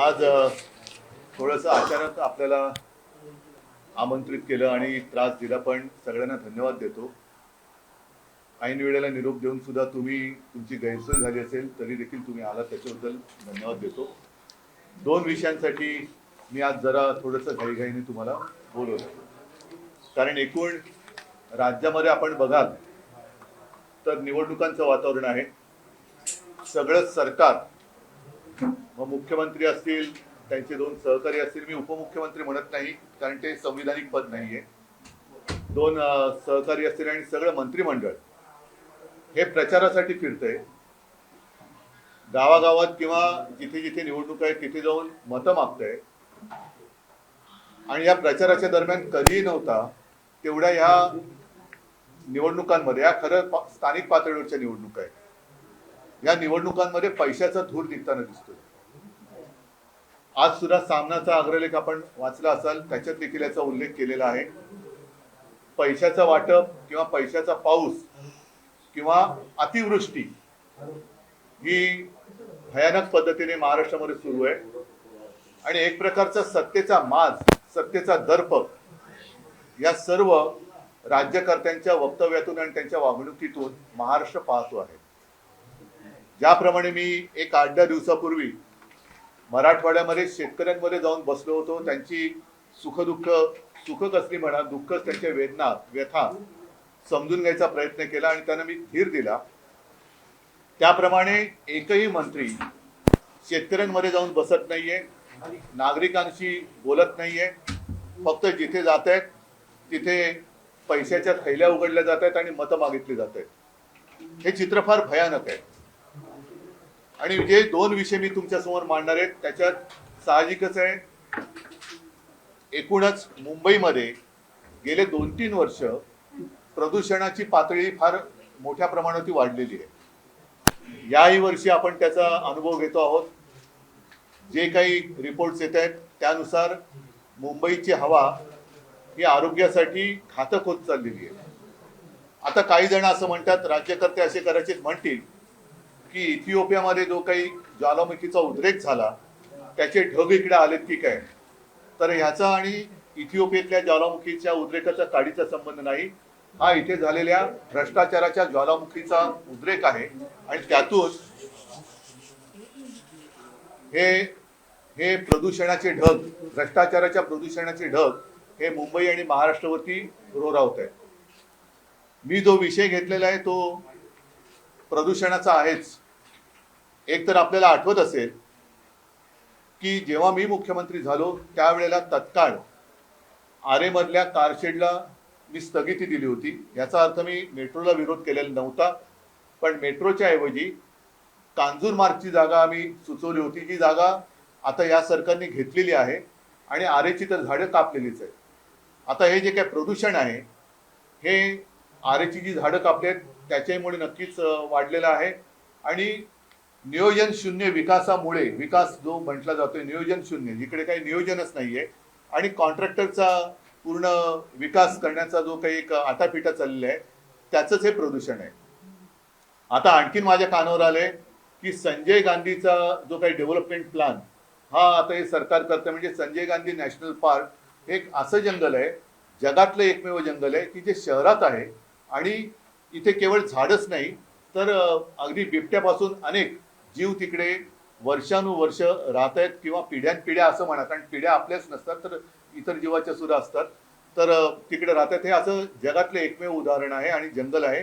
आज थोडंसं अचानक आपल्याला आमंत्रित केलं आणि त्रास दिला पण सगळ्यांना धन्यवाद देतो. ऐन वेळेला निरोप देऊन सुद्धा तुम्ही तुमची गैरसोय झाली असेल तरी देखील तुम्ही आलात त्याच्याबद्दल धन्यवाद देतो. दोन विषयांसाठी मी आज जरा थोडंसं घाईघाईने तुम्हाला बोलवलं. कारण एकूण राज्यामध्ये आपण बघाल तर निवडणुकांचं वातावरण आहे. सगळं सरकार मग मुख्यमंत्री असतील त्यांचे दोन सहकारी असतील मी उपमुख्यमंत्री म्हणत नाही कारण ते संविधानिक पद नाहीये. दोन सहकारी असतील आणि सगळं मंत्रिमंडळ. हे प्रचारासाठी फिरतंय. गावागावात किंवा जिथे जिथे निवडणूक आहे तिथे जाऊन मतं मागतंय. आणि या प्रचाराच्या दरम्यान कधीही नव्हता तेवढ्या ह्या निवडणुकांमध्ये या खरं स्थानिक पातळीवरच्या निवडणुका आहेत. या निवडणुकांमध्ये पैशाचा धूर निघताना दिसतोय. आज सुद्धा सामनाचा अग्रलेख आपण वाचला असाल त्याच्यात देखील याचा उल्लेख केलेला आहे. पैशाचं वाटप किंवा पैशाचा पाऊस किंवा अतिवृष्टी ही भयानक पद्धतीने महाराष्ट्रामध्ये सुरू आहे. आणि एक प्रकारचा सत्तेचा माज सत्तेचा दर्प या सर्व राज्यकर्त्यांच्या वक्तव्यातून आणि त्यांच्या वागणुकीतून महाराष्ट्र पाहतो आहे. ज्याप्रमाणे मी एक आठ दहा दिवसापूर्वी मराठवाड्यामध्ये शेतकऱ्यांमध्ये जाऊन बसलो होतो. त्यांची सुखदुःख सुख कसली म्हणा दुःख त्यांच्या वेदना व्यथा समजून घ्यायचा प्रयत्न केला आणि त्यांना मी धीर दिला. त्याप्रमाणे एकही मंत्री शेतकऱ्यांमध्ये जाऊन बसत नाहीये नागरिकांशी बोलत नाहीये. फक्त जिथे जात आहेत तिथे पैशाच्या थैल्या उघडल्या जात आहेत आणि मतं मागितली जात आहेत हे चित्र फार भयानक आहे. आणि जे दोन विषय मी तुमच्यासमोर मांडणार आहेत त्याच्यात साहजिकच आहे एकूणच मुंबईमध्ये गेले दोन तीन वर्ष प्रदूषणाची पातळी फार मोठ्या प्रमाणावरती वाढलेली आहे. याही वर्षी आपण त्याचा अनुभव घेतो आहोत. जे काही रिपोर्ट्स येत आहेत त्यानुसार मुंबईची हवा ही आरोग्यासाठी घातक होत चाललेली आहे. आता काही जण असं म्हणतात राज्यकर्ते असे करायचे म्हणतील की इथिओपियामध्ये जो काही ज्वालामुखीचा उद्रेक झाला त्याचे ढग इकडे आलेत की काय? तर ह्याचा आणि इथिओपियातल्या ज्वालामुखीच्या उद्रेकाचा काडीचा संबंध नाही. हा इथे झालेल्या भ्रष्टाचाराच्या ज्वालामुखीचा उद्रेक आहे आणि त्यातून हे हे प्रदूषणाचे ढग भ्रष्टाचाराच्या प्रदूषणाचे ढग हे मुंबई आणि महाराष्ट्रावरती रोरावत आहेत. मी जो विषय घेतलेला आहे तो प्रदूषणाचा आहेच. एक तर आपल्याला आठवत असेल की जेव्हा मी मुख्यमंत्री झालो त्यावेळेला तत्काळ आरेमधल्या कारशेडला मी स्थगिती दिली होती. याचा अर्थ मी मेट्रोला विरोध केलेला नव्हता पण मेट्रोच्या ऐवजी कांजूर मार्गची जागा आम्ही सुचवली होती. जी जागा आता या सरकारने घेतलेली आहे आणि आरेची तर झाडं कापलेलीच आहेत. आता हे जे काय प्रदूषण आहे हे आरेची जी झाडं कापली आहेत त्याच्यामुळे नक्कीच वाढलेलं आहे. आणि नियोजन शून्य विकासामुळे विकास जो म्हटला जातोय नियोजन शून्य जिकडे काही नियोजनच नाहीये. आणि कॉन्ट्रॅक्टरचा पूर्ण विकास करण्याचा जो काही एक आटापिटा चाललेला आहे त्याचंच हे प्रदूषण आहे. आता आणखीन माझ्या कानावर आले की संजय गांधीचा जो काही डेव्हलपमेंट प्लॅन हा आता हे सरकार करतं म्हणजे संजय गांधी नॅशनल पार्क हे एक असं जंगल आहे जगातलं एकमेव जंगल आहे की जे शहरात आहे. आणि इथे केवळ झाडच नाही तर अगदी बिबट्यापासून अनेक जीव तिकडे वर्षानुवर्ष राहत आहेत किंवा पिढ्यानपिढ्या असं म्हणा कारण पिढ्या आपल्याच नसतात तर इतर जीवाच्या सुद्धा असतात. तर तिकडे तिकडे राहतात हे असं जगातलं एकमेव उदाहरण आहे आणि जंगल आहे.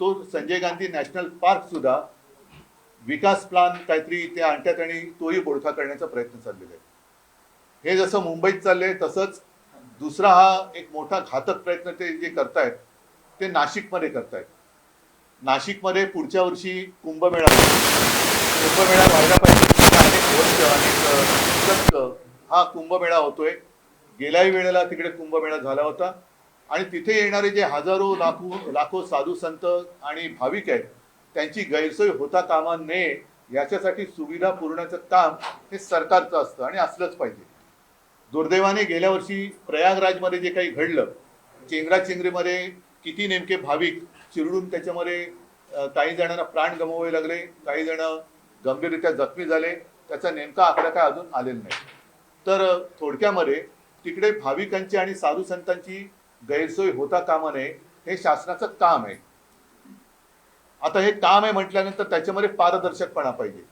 तो संजय गांधी नॅशनल पार्क सुद्धा विकास प्लान काहीतरी ते आणतात आणि तोही बोडखा करण्याचा प्रयत्न चाललेला आहे. हे जसं मुंबईत चाललंय तसंच दुसरा हा एक मोठा घातक प्रयत्न ते जे करतायत ते नाशिकमध्ये करतायत. नाशिकमध्ये पुढच्या वर्षी कुंभमेळा. कुंभमेळा व्हायला पाहिजे अनेक वर्ष अनेक अ, हा कुंभमेळा होतोय. गेल्याही वेळेला तिकडे कुंभमेळा झाला होता. आणि तिथे येणारे जे हजारो लाखो लाखो साधू संत आणि भाविक आहेत त्यांची गैरसोय होता कामा नये याच्यासाठी सुविधा पुरवण्याचं काम हे सरकारचं असतं आणि असलंच पाहिजे. दुर्दैवाने गेल्या वर्षी प्रयागराजमध्ये जे काही घडलं चेंगराचेंगरीमध्ये किती नेमके भाविक चिरडून त्याच्यामध्ये काही जणांना प्राण गमवावे लागले काही जण गंभीररित्या जखमी झाले त्याचा नेमका आकडा काय अजून आलेला नाही. तर थोडक्यामध्ये तिकडे भाविकांची आणि साधू संतांची गैरसोय होता कामा नये हे शासनाचं काम आहे. आता हे काम आहे म्हटल्यानंतर त्याच्यामध्ये पारदर्शकपणा पाहिजे.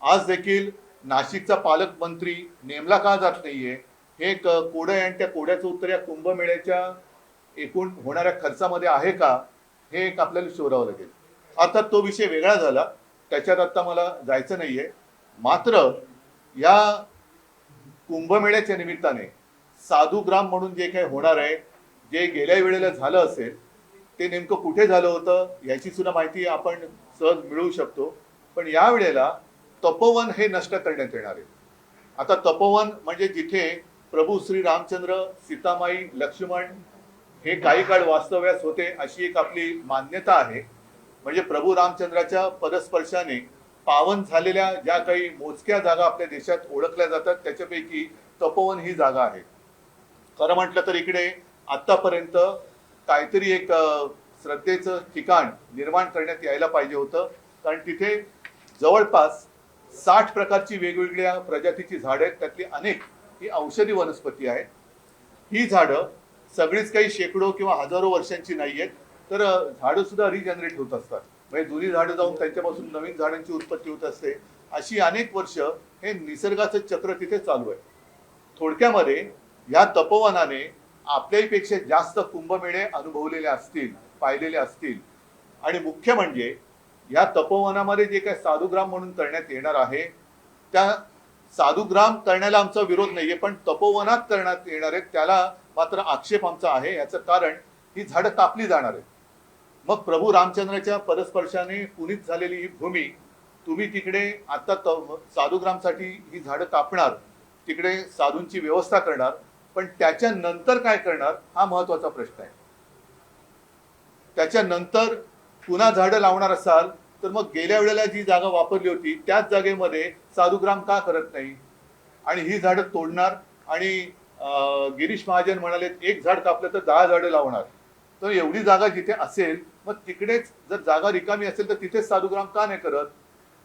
आज देखील नाशिकचा पालकमंत्री नेमला का जात नाहीये हे एक कोडं आहे आणि त्या कोड्याचं उत्तर या कुंभमेळ्याच्या एकूण होणाऱ्या खर्चामध्ये आहे का हे एक आपल्याला शोधावं लागेल. अर्थात तो विषय वेगळा झाला. त्याच्यात आता मला जायचं नाहीये. मात्र या कुंभमेळ्याच्या निमित्ताने साधुग्राम म्हणून जे काही होणार आहे जे गेल्या वेळेला झालं असेल ते नेमकं कुठे झालं होतं याची सुद्धा माहिती आपण सहज मिळवू शकतो. पण या वेळेला तपोवन हे नष्ट करण्यात येणार आहे. आता तपोवन म्हणजे जिथे प्रभू श्री रामचंद्र सीतामाई लक्ष्मण हे काही काळ वास्तव्यास होते अशी एक आपली मान्यता आहे. म्हणजे प्रभू रामचंद्राच्या पदस्पर्शाने पावन झालेल्या ज्या काही मोजक्या जागा आपल्या देशात ओळखल्या जातात त्याच्यापैकी तपोवन ही जागा आहे. खरं म्हटलं तर इकडे आतापर्यंत काहीतरी एक श्रद्धेचं ठिकाण निर्माण करण्यात यायला पाहिजे होतं. कारण तिथे जवळपास साठ प्रकारची वेगवेगळ्या प्रजातीची झाडं आहेत. त्यातली अनेक ही औषधी वनस्पती आहेत. ही झाडं सगळीच काही शेकडो किंवा हजारो वर्षांची नाही आहेत तर झाडं सुद्धा रिजनरेट होत असतात. म्हणजे जुनी झाडं जाऊन त्यांच्यापासून नवीन झाडांची उत्पत्ती होत असते. अशी अनेक वर्ष हे निसर्गाचं चक्र तिथे चालू आहे. थोडक्यामध्ये या तपोवनाने आपल्यापेक्षा जास्त कुंभमेळे अनुभवलेले असतील पाहिलेले असतील. आणि मुख्य म्हणजे या तपोवनामध्ये जे काही साधुग्राम म्हणून करण्यात येणार आहे त्या साधुग्राम करण्याला आमचा विरोध नाहीये पण तपोवनात करण्यात येणार आहे त्याला मात्र आक्षेप आमचा आहे. याचं कारण ही झाडं कापली जाणार आहेत. मग प्रभू रामचंद्राच्या परस्पर्शाने पुनीत झालेली ही भूमी तुम्ही तिकडे आता त- साधुग्रामसाठी ही झाडं कापणार तिकडे साधूंची व्यवस्था करणार पण त्याच्यानंतर काय करणार हा महत्त्वाचा प्रश्न आहे. त्याच्यानंतर पुन्हा झाडं लावणार असाल तर मग गेल्या वेळेला जी जागा वापरली होती त्याच जागेमध्ये साधुग्राम का करत नाही? आणि ही झाडं तोडणार आणि गिरीश महाजन म्हणाले एक झाड कापलं तर दहा झाडं लावणार. तर एवढी जागा जिथे असेल मग तिकडेच जर जागा रिकामी असेल तर तिथेच साधुग्राम का नाही करत?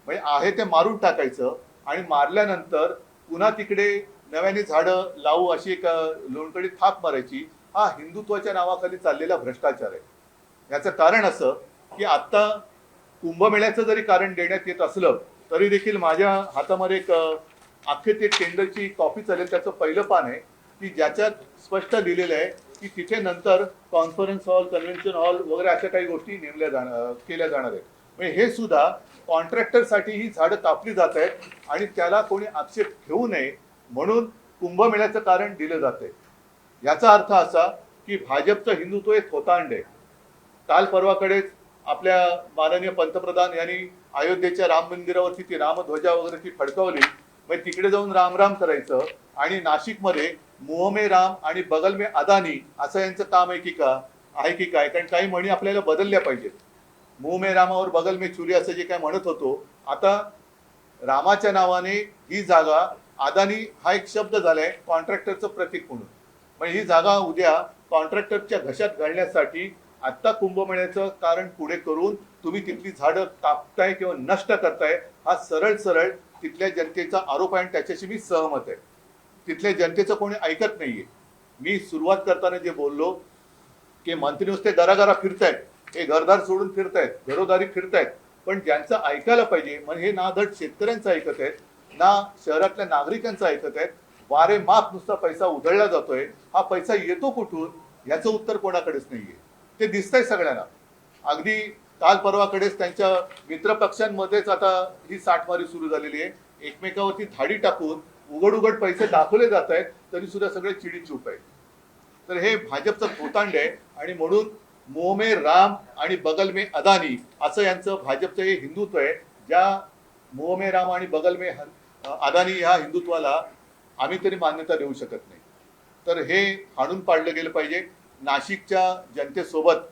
म्हणजे आहे ते मारून टाकायचं आणि मारल्यानंतर पुन्हा तिकडे नव्याने झाडं लावू अशी एक अं, लोणकडी थाप मारायची हा हिंदुत्वाच्या नावाखाली चाललेला भ्रष्टाचार आहे. याचं कारण असं की आत्ता कुंभमेळ्याचं जरी कारण देण्यात येत असलं तरी देखील माझ्या हातामध्ये एक अख्खे ते टेंडरची कॉपी चालेल त्याचं पहिलं पान आहे की ज्याच्यात स्पष्ट लिहिलेलं आहे की तिथे नंतर कॉन्फरन्स हॉल कन्व्हेन्शन हॉल वगैरे अशा काही गोष्टी नेमल्या जाणार केल्या जाणार आहेत. म्हणजे हे सुद्धा कॉन्ट्रॅक्टरसाठी ही झाडं कापली जात आहेत आणि त्याला कोणी आक्षेप घेऊ नये म्हणून कुंभमेळ्याचं कारण दिलं जातंय. याचा अर्थ असा की भाजपचं हिंदुत्व एक होतांड. आहे काल परवाकडेच आपल्या माननीय पंतप्रधान यांनी अयोध्येच्या राम मंदिरावरती ती रामध्वजा वगैरे ती फडकवली. मग तिकडे जाऊन रामराम करायचं आणि नाशिकमध्ये मोहमे राम आणि बगल मे अदानी असं यांचं काम आहे की का? आहे की काय? कारण काही म्हणी आपल्याला बदलल्या पाहिजेत. मोह मे रामावर बगल मे चुरी असं जे काय म्हणत होतो आता रामाच्या नावाने ही जागा अदानी हा एक शब्द झालाय कॉन्ट्रॅक्टरचं प्रतीक म्हणून. मग ही जागा उद्या कॉन्ट्रॅक्टरच्या घशात घालण्यासाठी आत्ता कुंभमेळ्याचं कारण पुढे करून तुम्ही तिथली झाडं कापताय किंवा नष्ट करताय हा सरळ सरळ तिथल्या जनतेचा आरोप आहे आणि त्याच्याशी मी सहमत आहे. तिथल्या जनतेचं कोणी ऐकत नाहीये. मी सुरुवात करताना जे बोललो की मंत्री नुसते घराघरा फिरतायत हे घरदार सोडून फिरतायत घरोदारी फिरतायत पण ज्यांचं ऐकायला पाहिजे म्हणजे हे ना धड शेतकऱ्यांचं ऐकत आहेत ना शहरातल्या नागरिकांचं ऐकत आहेत वारे माप नुसता पैसा उधळला जातोय हा पैसा येतो कुठून याचं उत्तर कोणाकडेच नाहीये. ते दिसतंय सगळ्यांना. अगदी काल परवाकडेच त्यांच्या मित्रपक्षांमध्येच आता ही साठमारी सुरू झालेली आहे. एकमेकावरती धाडी टाकून उघड उघड पैसे दाखवले जात आहेत तरी सुद्धा सगळे चिडी चूप आहेत. तर हे भाजपचं भूतांड आहे आणि म्हणून मोहमे राम आणि बगल मे अदानी असं यांचं भाजपचं हे हिंदुत्व आहे. ज्या मोहमे राम आणि बगल मे अदानी ह्या हिंदुत्वाला आम्ही तरी मान्यता देऊ शकत नाही. तर हे हाणून पाडलं गेलं पाहिजे. नाशिकच्या जनतेसोबत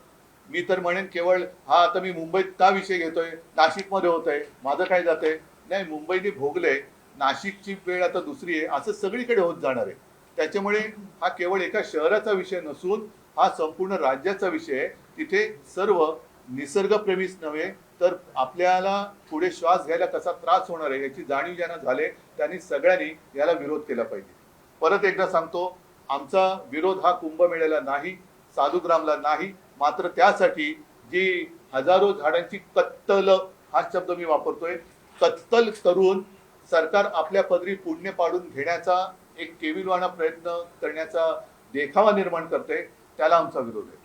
मी तर म्हणेन केवळ हा आता मी मुंबईत का विषय घेतोय? नाशिकमध्ये होत आहे माझं काय जात आहे नाही मुंबईने भोगलंय. नाशिकची वेळ आता दुसरी आहे असं सगळीकडे होत जाणार आहे. त्याच्यामुळे हा केवळ एका शहराचा विषय नसून हा संपूर्ण राज्याचा विषय आहे. तिथे सर्व निसर्गप्रेमीच नव्हे तर तर आपल्याला पुढे श्वास घ्यायला कसा त्रास होणार आहे याची जाणीव ज्यांना झाले त्यांनी सगळ्यांनी याला विरोध केला पाहिजे. परत एकदा सांगतो आमचा विरोध हा कुंभमेळ्याला नाही साधुग्रामला नाही मात्र त्यासाठी जी हजारो झाडांची कत्तल हा शब्द मी वापरतोय कत्तल करून सरकार आपल्या पदरी पुण्य पाडून घेण्याचा एक केविलवाणा प्रयत्न करण्याचा देखावा निर्माण करते त्याला आमचा विरोध आहे.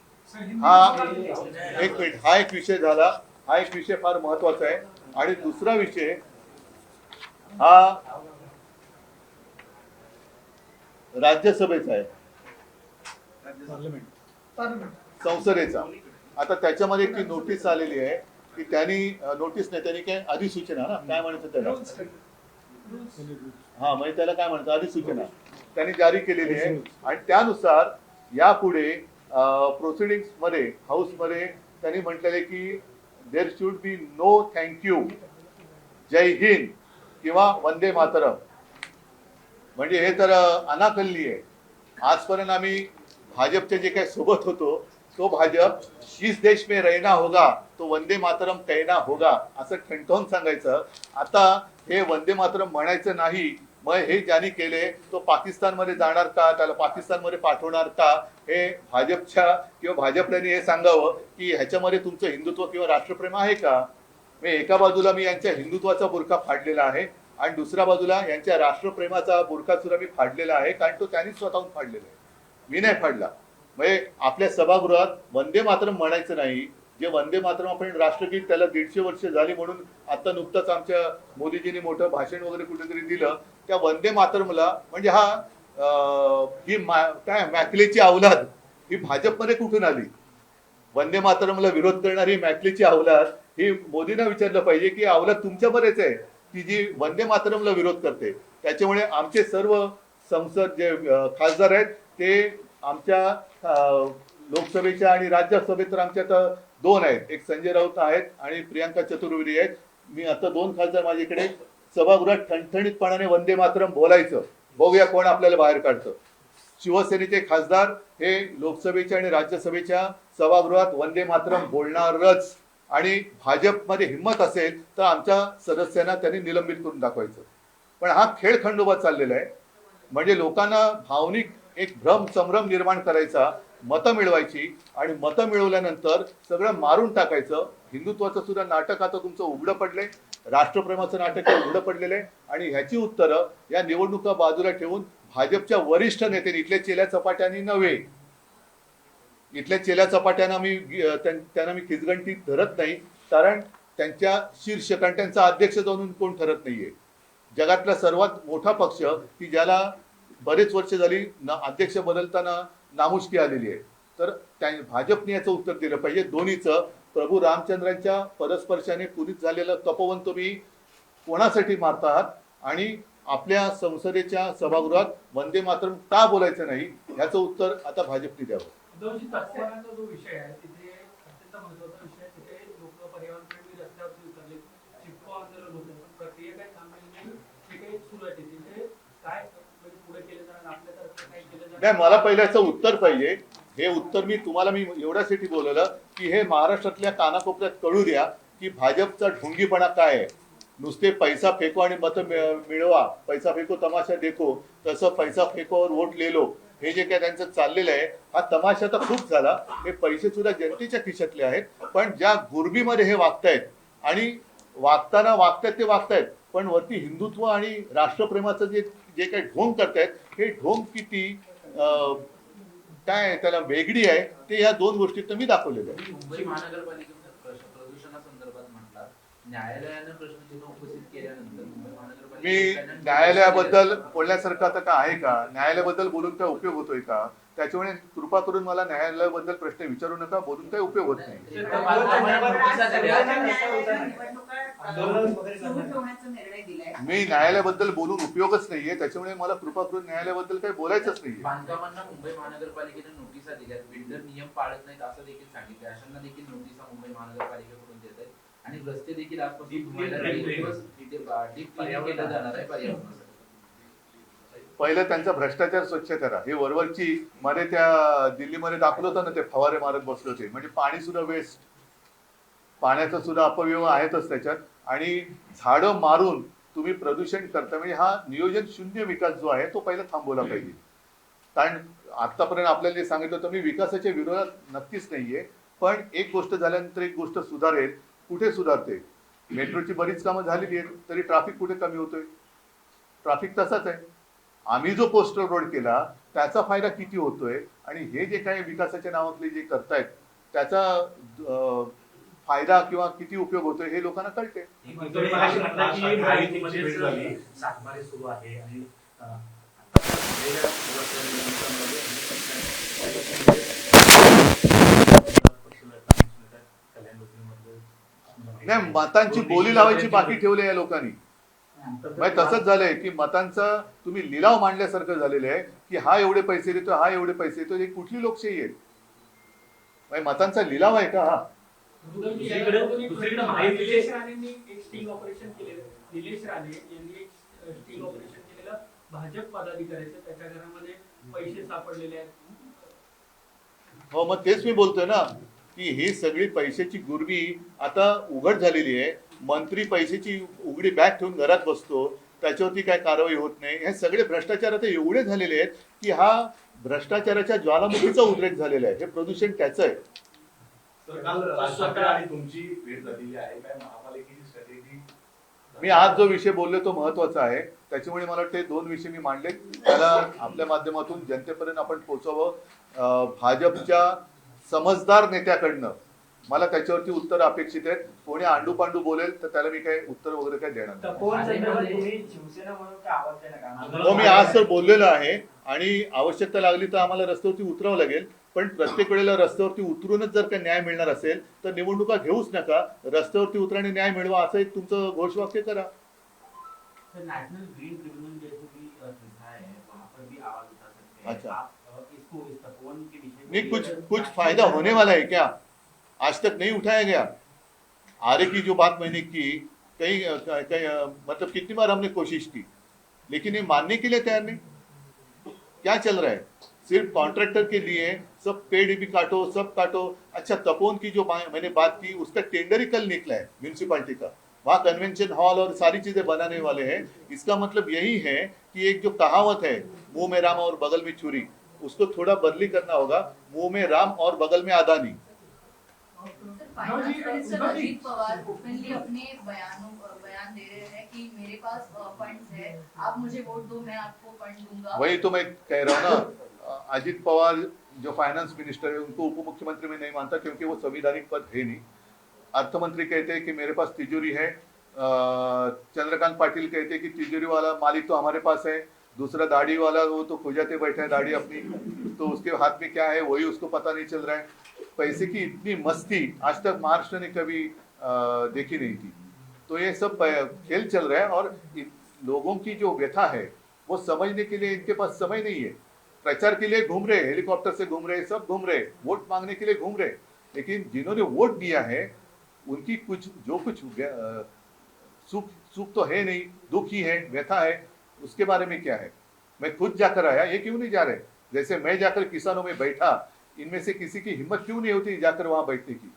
हा एक मिनिट हा एक विषय झाला. हा एक विषय फार महत्त्वाचा आहे. आणि दुसरा विषय हा राज्यसभेचा आहे. संसदेचा. आता त्याच्यामध्ये एक ती नोटीस आलेली आहे की त्यांनी नोटीस नाही त्यांनी काय अधिसूचना ना काय म्हणायचं त्याला? हा म्हणजे त्याला काय म्हणतात? अधिसूचना त्यांनी जारी केलेली आहे. आणि त्यानुसार यापुढे प्रोसिडिंगमध्ये हाऊसमध्ये त्यांनी म्हटलेले की there should be no thank you जय हिंद किंवा वंदे मातरम. म्हणजे हे तर अनाकल्ली आहे. आजपर्यंत आम्ही भाजपचे जे काही सोबत होतो तो भाजप जिस देश में रहना होगा. तो वंदे मातरम कैना होगा असं ठणठवून सांगायचं. आता हे वंदे मातरम म्हणायचं नाही मग हे ज्यांनी केले तो पाकिस्तानमध्ये जाणार का त्याला पाकिस्तानमध्ये पाठवणार का हे भाजपच्या किंवा भाजपल्याने हे सांगावं की ह्याच्यामध्ये तुमचं हिंदुत्व किंवा राष्ट्रप्रेम आहे का? मी एका बाजूला मी यांच्या हिंदुत्वाचा बुरखा फाडलेला आहे आणि दुसऱ्या बाजूला यांच्या राष्ट्रप्रेमाचा बुरखा सुद्धा मी फाडलेला आहे कारण तो त्यांनी स्वतःहून फाडलेला आहे. मी नाही फाडला. म्हणजे आपल्या सभागृहात वंदे मातरम म्हणायचं नाही जे वंदे मातरम आपण राष्ट्रगीत त्याला दीडशे वर्ष झाली म्हणून आता नुकतंच आमच्या मोदीजींनी मोठं भाषण वगैरे कुठेतरी दिलं. त्या वंदे मातरमला म्हणजे हा अं, ही मा- काय मॅकलेची अवलाद ही भाजपमध्ये कुठून आली? वंदे मातरमला विरोध करणारी मॅकलेची अवलाद ही मोदींना विचारलं पाहिजे की अवलाद तुमच्यामध्येच आहे. की जी वंदे मातरमला विरोध करते त्याच्यामुळे आमचे सर्व संसद जे खासदार आहेत ते आमच्या अं, लोकसभेच्या आणि राज्यसभेत तर आमच्या आता दोन आहेत. एक संजय राऊत आहेत आणि प्रियांका चतुर्वेदी आहेत. मी आता दोन खासदार माझ्याकडे. सभागृहात ठणठणीतपणाने वंदे मातरम बोलायचं. बघूया कोण आपल्याला बाहेर काढतं. शिवसेनेचे खासदार हे लोकसभेच्या आणि राज्यसभेच्या सभागृहात वंदे मातरम बोलणारच. आणि भाजपमध्ये हिंमत असेल तर आमच्या सदस्यांना त्यांनी निलंबित करून दाखवायचं. पण हा खेळ खंडोबा चाललेला आहे. म्हणजे लोकांना भावनिक एक भ्रम संभ्रम निर्माण करायचा. मतं मिळवायची आणि मतं मिळवल्यानंतर सगळं मारून टाकायचं. हिंदुत्वाचं सुद्धा नाटक आता तुमचं उघडं पडलंय. राष्ट्रप्रेमाचं नाटक उघडं पडलेलं आहे. आणि ह्याची उत्तरं या निवडणुका बाजूला ठेवून भाजपच्या वरिष्ठ नेत्यांनी इथल्या चेल्या चपाट्यांनी नव्हे. इथल्या चेल्या चपाट्यांना मी त्यांना मी खिचगंटी धरत नाही. कारण त्यांच्या शीर्षकांड त्यांचा अध्यक्ष जाऊन कोण ठरत नाहीये. जगातला सर्वात मोठा पक्ष की ज्याला बरेच वर्ष झाली ना अध्यक्ष बदलताना नामुष्की आलेली आहे. तर त्या भाजपने याचं उत्तर दिलं पाहिजे. दोन्हीचं प्रभू रामचंद्रांच्या परस्पर्शाने पुरीत झालेलं तपोवन तुम्ही कोणासाठी मारता आहात? आणि आपल्या संसदेच्या सभागृहात वंदे मातरम का बोलायचं नाही? याचं उत्तर आता भाजपने द्यावं. जो विषय आहे तिथे अत्यंत महत्त्वाचा विषय आहे तिथे लोक पर्यावरणप्रेमी रस्त्यावरती उतरले चिपको आंदोलन होतं पण प्रक्रिया काय थांबलेली नाही ते काही सुरू आहे तिथे काय म्हणजे पुढे केलं जाणार आपल्यातर्फे काय केलं जाणार नाही मला पहिलं याचं उत्तर पाहिजे. हे उत्तर मी तुम्हाला मी एवढ्यासाठी बोलवलं की हे महाराष्ट्रातल्या कानाकोपऱ्यात कळू द्या की भाजपचा ढोंगीपणा काय आहे. नुसते पैसा फेको आणि मतं मिळ- मिळवा. पैसा फेको तमाशा देखो. तसं पैसा फेकोवर वोट लेलो हे जे काय त्यांचं चाललेलं आहे हा तमाशा तर खूप झाला. हे पैसे सुद्धा जनतेच्या खिशातले आहेत. पण ज्या गुरबीमध्ये हे वागतायत आणि वागताना वागतायत ते वागतायत पण वरती हिंदुत्व आणि राष्ट्रप्रेमाचं जे जे काही ढोंग करतायत हे ढोंग किती काय आहे, त्याला वेगळी आहे ते या दोन गोष्टीत मी दाखवलेलं आहे मुंबई महानगरपालिकेचा प्रश्न प्रदूषणासंदर्भात म्हटला न्यायालयानं प्रश्न जेव्हा उपस्थित केल्यानंतर मुंबई मी न्यायालयाबद्दल बोलण्यासारखं आता का आहे का? न्यायालयाबद्दल बोलून काय उपयोग होतोय का? त्याच्यामुळे कृपा करून मला न्यायालयाबद्दल प्रश्न विचारू नका बोलून काही उपयोग होत नाही? दिलाय मी न्यायालयाबद्दल बोलून उपयोगच नाहीये. त्याच्यामुळे मला कृपा करून न्यायालयाबद्दल काही बोलायचंच नाहीये. बांधकामांना मुंबई महानगरपालिकेने नोटिसा दिल्यात. बिल्डर नियम पाळत नाहीत असं देखील सांगितलं अशांना देखील नोटिसा मुंबई महानगरपालिकेकडून देत आहेत. आणि रस्ते देखील आजपासून पहिलं त्यांचा भ्रष्टाचार स्वच्छ करा. हे वरवरची मध्ये त्या दिल्लीमध्ये दाखवलं होतं ना ते फवारे मारत बसले होते. म्हणजे पाणी सुद्धा वेस्ट पाण्याचा सुद्धा अपव्यय आहेतच त्याच्यात. आणि झाडं मारून तुम्ही प्रदूषण करता म्हणजे हा नियोजन शून्य विकास जो आहे तो पहिला थांबवला पाहिजे. कारण आतापर्यंत आपल्याला जे सांगितलं होतं मी विकासाच्या विरोधात नक्कीच नाहीये. पण एक गोष्ट झाल्यानंतर एक गोष्ट सुधारेल कुठे सुधारते? मेट्रोची बरीच कामं झालेली आहेत तरी ट्रॅफिक कुठे कमी होतोय? ट्रॅफिक तसाच आहे. आम्ही जो पोस्टल रोड केला त्याचा फायदा किती होतोय? आणि हे जे काही विकासाच्या नावातले जे करतायत त्याचा फायदा किंवा किती उपयोग होतोय हे लोकांना कळते सुरू आहे. आणि नाही मतांची बोली लावायची बाकी ठेवली या लोकांनी. म्हणजे तसंच झालंय की मतांचा तुम्ही लिलाव मांडल्यासारखं झालेलं आहे की हा एवढे पैसे देतो हा एवढे पैसे देतो ही कुठली लोकशाही आहे? म्हणजे मतांचा लिलाव आहे का हा? दुसरीकडे- दुसरीकडे महायुतीचे- निलेश राणेंनी एक स्टिंग ऑपरेशन केलेलं. निलेश राणे यांनी एक स्टिंग ऑपरेशन केलेलं. भाजप पदाधिकाऱ्याचं त्याच्या घरामध्ये पैसे सापडलेले आहेत. हो मग तेच मी बोलतोय ना की ही सगळी पैशाची गुरबी आता उघड झालेली आहे. मंत्री पैशाची उघडी बॅग ठेवून घरात बसतो. त्याच्यावरती काय कारवाई होत नाही. हे सगळे भ्रष्टाचार आता एवढे झालेले आहेत की हा भ्रष्टाचाराच्या ज्वालामुखीचा उद्रेक झालेला आहे. हे प्रदूषण त्याचं आहे. मी आज जो विषय बोललो तो महत्त्वाचा आहे. त्याच्यामुळे मला वाटते दोन विषय मी मांडले त्याला आपल्या माध्यमातून जनतेपर्यंत आपण पोहोचावं. भाजपच्या समजदार नेत्याकडनं मला त्याच्यावरती उत्तर अपेक्षित आहेत. कोणी आंडू पांडू बोलेल तर त्याला मी काही उत्तर वगैरे काही देणार नाही. तपोवन संदर्भात तुम्ही शिवसेना म्हणून काय आवाज द्या नका हो मी आज तर बोललेलो आहे आणि आवश्यकता लागली तर आम्हाला रस्त्यावरती उतरावं लागेल. पण प्रत्येक वेळेला रस्त्यावरती उतरूनच जर का न्याय मिळणार असेल तर निवडणुका घेऊच नका. रस्त्यावरती उतरा आणि न्याय मिळवा असं एक तुमचं घोषवाक्य करा. नेशनल ग्रीन ट्रिब्यूनल जैसे भी अ, संस्था है वहाँ पर भी आवाज उठा सकते हैं. अच्छा। आप अ, इसको इस तपोवन के विषय में नहीं भी कुछ कुछ फायदा होने वाला है क्या? आज तक नहीं उठाया गया। आरे की जो बात मैंने की, कई कई मतलब कितनी बार हमने कोशिश की, लेकिन ये मानने के लिए तैयार नहीं। क्या चल रहा है? सिर्फ़ कॉन्ट्रैक्टर के लिए, सब पेड़ भी काटो, सब काटो। अच्छा तपोन की जो मैंने बात की, उसका टेंडर ही कल निकला है म्यूनिसिपालिटी का। वहाँ कन्वेंशन हॉल और सारी चीज़ें बनाने वाले हैं। इसका मतलब यही है कि एक जो कहावत है, मुँह में राम और बगल में छुरी, उसको थोड़ा बदली करना होगा, मुँह में राम और बगल में मिनिस्टर अजीत पवार ओपनली अपने बयानों बयान दे रहे हैं कि मेरे पास फंड्स है आप मुझे वोट दो मैं आपको फंड दूँगा। वही तो मैं कह रहा हूँ ना अजित पवार जो फाइनेंस मिनिस्टर है उनको उप मुख्यमंत्री में नहीं मानता क्योंकि वो संविधानिक पद है नहीं। अर्थमंत्री कहते हैं कि मेरे पास तिजोरी है चंद्रकांत पाटिल कहते हैं कि तिजोरी वाला मालिक तो हमारे पास है दूसरा दाढ़ी वाला वो तो खुजाते बैठे हैं दाढ़ी अपनी तो उसके हाथ में क्या है वही उसको पता नहीं चल रहा है। पैसे की इतनी मस्ती आज तक महाराष्ट्र ने कभी देखी नहीं थी। तो ये सब खेल चल रहा है और लोगों की जो व्यथा है, वो समझने के लिए इनके पास समय नहीं है। प्रचार के लिए घूम रहे, हेलीकॉप्टर से घूम रहे, सब घूम रहे, वोट मांगने के लिए घूम रहे। लेकिन जिन्होंने वोट दिया है, उनकी कुछ, जो कुछ सुख सुख तो है नहीं, दुख ही है, व्यथा है, उसके बारे में क्या है? मैं खुद जाकर आया, ये क्यों नहीं जा रहे? जैसे मैं जाकर किसानों में बैठा इनमें से किसी की हिम्मत क्यों नहीं होती जाकर वहां बैठने की?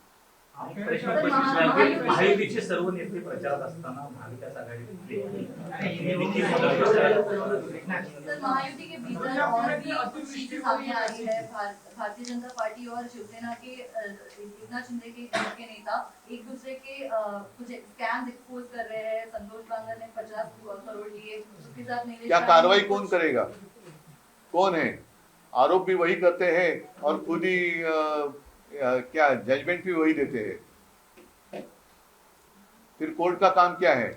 आणि प्रश्न तर प्रश्न महा- आहे की महायुती- महायुतीचे सर्व नेते प्रचारात असताना महाविकास आघाडीतले आणि तुम्ही देखील मदत करताय. सर महायुति के भीतर और भी कुछ चीजें सामने आ रही है। भार- भारतीय जनता पार्टी और शिवसेना के अ, एकनाथ शिंदे के गृह के नेता एक दूसरे के अ, कुछ स्कैम एक्सपोज कर रहे हैं। संतोष बांगर ने पचास करोड़ लिए। उसके साथ नीलेश क्या राणे कार्रवाई ने कौन कुछ- करेगा? कौन है? आरोप भी वही करते हैं और खुद ही क्या जजमेंट भी वही देते हैं। फिर कोर्ट का काम क्या है?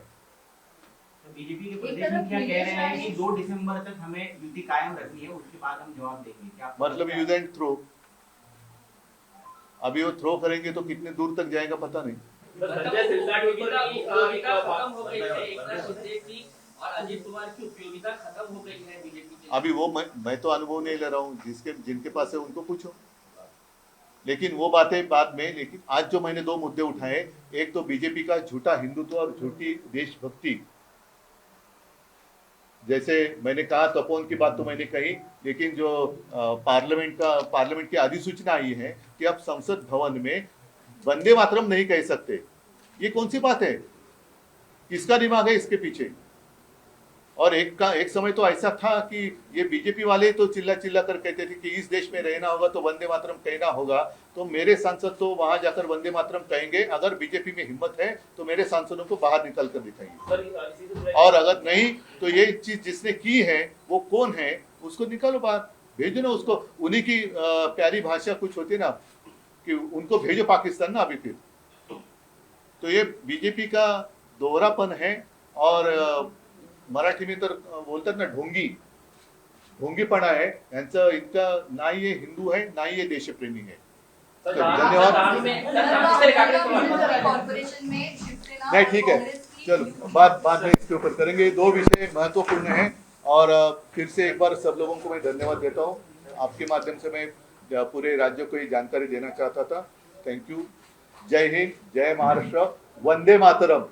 बीजेपी के एक प्रदेश मुखिया कह रहे हैं कि दो दिसंबर तक हमें युति कायम रखनी है उसके बाद हम जवाब देंगे। क्या मतलब यूज़ एंड थ्रो अभी वो थ्रो करेंगे तो कितने दूर तक जाएगा पता नहीं। हो है की और अजीत कुमार की उपयोगिता खत्म हो गई है बीजेपी के अभी वो मैं मैं तो अनुभव नहीं ले रहा हूँ, जिसके, जिनके पास है उनको पूछो। लेकिन वो बातें बाद में, लेकिन आज जो मैंने दो मुद्दे उठाए, एक तो बीजेपी का झूठा हिंदुत्व और झूठी देशभक्ति। जैसे मैंने कहा तपोन की बात तो मैंने कही, लेकिन जो पार्लियामेंट का, पार्लियामेंट की अधिसूचना आई है कि अब संसद भवन में वंदे मातरम नहीं कह सकते। ये कौन सी बात है? किसका दिमाग है इसके पीछे? और एक का एक समय तो ऐसा था कि ये बीजेपी वाले तो चिल्ला चिल्ला कर कहते थे कि इस देश में रहना होगा तो वंदे मातरम कहना होगा। तो मेरे सांसद तो वहाँ जाकर वंदे मातरम कहेंगे अगर बीजेपी में हिम्मत है तो मेरे सांसदों को बाहर निकल कर दिखाएँगे एक- और अगर नहीं तो ये चीज़ जिसने की है वो कौन है उसको निकालो बाहर। भेजो ना उसको। उन्हीं की प्यारी भाषा कुछ होती है ना कि उनको भेजो पाकिस्तान ना अभी फिर। तो ये बीजेपी का दोहरापन है और मराठी में तर बोलतात ना ढोंगी. ढोंगीपणा आहे. यांचं इतका नाही हे हिंदू आहे नाही हे देशप्रेमी आहे. नहीं ठीक है चलो बात बात में इसके ऊपर करेंगे। दो विषय महत्वपूर्ण हैं और फिर से एक बार सब लोगों को मैं धन्यवाद देता हूँ। आपके माध्यम से मैं पूरे राज्य को ये जानकारी देना चाहता था। Thank you Jai Hind Jai Maharashtra. Vande Mataram.